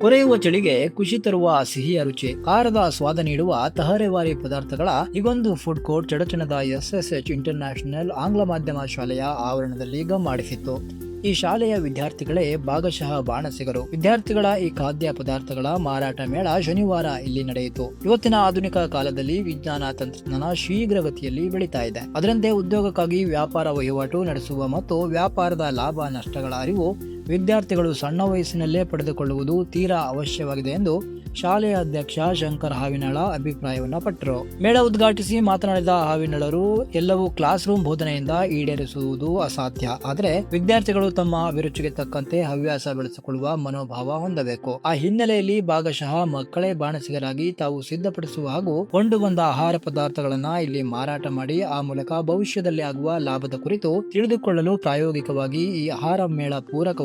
ಕೊರೆಯುವ ಚಳಿಗೆ ಖುಷಿ ತರುವ ಸಿಹಿಯ ರುಚಿ, ಖಾರದ ಸ್ವಾದ ನೀಡುವ ತಹರೆವಾರಿ ಪದಾರ್ಥಗಳ ಇಗೊಂದು ಫುಡ್ ಕೋರ್ಟ್ ಚಡಚಣದ ಎಸ್ಎಸ್ಎಚ್ ಇಂಟರ್ನ್ಯಾಷನಲ್ ಆಂಗ್ಲ ಮಾಧ್ಯಮ ಶಾಲೆಯ ಆವರಣದಲ್ಲಿ ಗಮ್ಮಾಡಿಸಿತ್ತು ಈ ಶಾಲೆಯ ವಿದ್ಯಾರ್ಥಿಗಳೇ ಭಾಗಶಃ ಬಾಣಸಿಗರು. ವಿದ್ಯಾರ್ಥಿಗಳ ಈ ಖಾದ್ಯ ಪದಾರ್ಥಗಳ ಮಾರಾಟ ಮೇಳ ಶನಿವಾರ ಇಲ್ಲಿ ನಡೆಯಿತು. ಇವತ್ತಿನ ಆಧುನಿಕ ಕಾಲದಲ್ಲಿ ವಿಜ್ಞಾನ ತಂತ್ರಜ್ಞಾನ ಶೀಘ್ರಗತಿಯಲ್ಲಿ ಬೆಳೀತಾ ಇದೆ. ಅದರಂತೆ ಉದ್ಯೋಗಕ್ಕಾಗಿ ವ್ಯಾಪಾರ ವಹಿವಾಟು ನಡೆಸುವ ಮತ್ತು ವ್ಯಾಪಾರದ ಲಾಭ ನಷ್ಟಗಳ ಅರಿವು ವಿದ್ಯಾರ್ಥಿಗಳು ಸಣ್ಣ ವಯಸ್ಸಿನಲ್ಲೇ ಪಡೆದುಕೊಳ್ಳುವುದು ತೀರಾ ಅವಶ್ಯವಾಗಿದೆ ಎಂದು ಶಾಲೆಯ ಅಧ್ಯಕ್ಷ ಶಂಕರ್ ಹಾವಿನಳ ಅಭಿಪ್ರಾಯವನ್ನ ಪಟ್ಟರು. ಮೇಳ ಉದ್ಘಾಟಿಸಿ ಮಾತನಾಡಿದ ಹಾವಿನಳರು, ಎಲ್ಲವೂ ಕ್ಲಾಸ್ ರೂಮ್ ಬೋಧನೆಯಿಂದ ಈಡೇರಿಸುವುದು ಅಸಾಧ್ಯ. ಆದರೆ ವಿದ್ಯಾರ್ಥಿಗಳು ತಮ್ಮ ಅಭಿರುಚಿಗೆ ತಕ್ಕಂತೆ ಹವ್ಯಾಸ ಬೆಳೆಸಿಕೊಳ್ಳುವ ಮನೋಭಾವ ಹೊಂದಬೇಕು. ಆ ಹಿನ್ನೆಲೆಯಲ್ಲಿ ಭಾಗಶಃ ಮಕ್ಕಳೇ ಬಾಣಸಿಗರಾಗಿ ತಾವು ಸಿದ್ಧಪಡಿಸುವ ಹಾಗೂ ಕೊಂಡು ಬಂದ ಆಹಾರ ಪದಾರ್ಥಗಳನ್ನ ಇಲ್ಲಿ ಮಾರಾಟ ಮಾಡಿ ಆ ಮೂಲಕ ಭವಿಷ್ಯದಲ್ಲಿ ಆಗುವ ಲಾಭದ ಕುರಿತು ತಿಳಿದುಕೊಳ್ಳಲು ಪ್ರಾಯೋಗಿಕವಾಗಿ ಈ ಆಹಾರ ಮೇಳ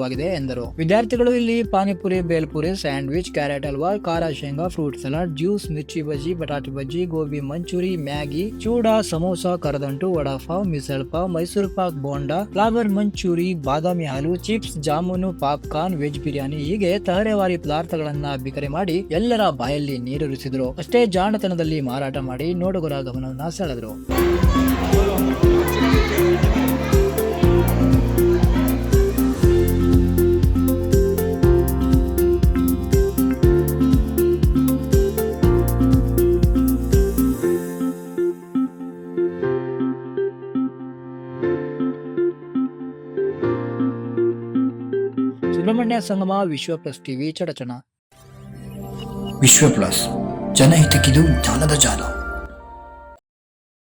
ಪೂರಕವಾಗಿದೆ ಎಂದರು. ವಿದ್ಯಾರ್ಥಿಗಳು ಇಲ್ಲಿ ಪಾನಿಪುರಿ, ಬೇಲ್ಪುರಿ, ಸ್ಯಾಂಡ್ವಿಚ್, ಕ್ಯಾರೆಟ್ ಹಲ್ವಾ, ಖಾರ ಶೇಂಗಾ, fruit salad, juice, mirchi bajji ಬಟಾಟೆ ಬಜ್ಜಿ, ಗೋಬಿ ಮಂಚೂರಿ, ಮ್ಯಾಗಿ, ಚೂಡಾ, ಸಮೋಸಾ, ಕರದಂಟು, ವಡಾಪಾವ್, ಮಿಸಲ್ ಪಾವ್, ಮೈಸೂರು ಪಾಕ್ ಬೋಂಡಾ, ಫ್ಲಾವರ್ ಮಂಚೂರಿ, ಬಾದಾಮಿ ಹಾಲು, chips, jamun, popcorn, veg biryani ಹೀಗೆ ತಹರೆವಾರಿ ಪದಾರ್ಥಗಳನ್ನ ಬಿಕರೆ ಮಾಡಿ ಎಲ್ಲರ ಬಾಯಲ್ಲಿ ನೀರುರಿಸಿದ್ರು. ಅಷ್ಟೇ ಜಾಣತನದಲ್ಲಿ ಮಾರಾಟ ಮಾಡಿ ನೋಡುಗರ ಗಮನವನ್ನ ಸೆಳೆದ್ರು. ಸುಬ್ರಹ್ಮಣ್ಯ ಸಂಗಮ ವಿಶ್ವ ಪ್ಲಸ್ ಟಿವಿ ಚಡಚಣ. ವಿಶ್ವ ಪ್ಲಸ್. ಜನಹಿತಕ್ಕಿದು ಜಾಲದ ಜಾಲ.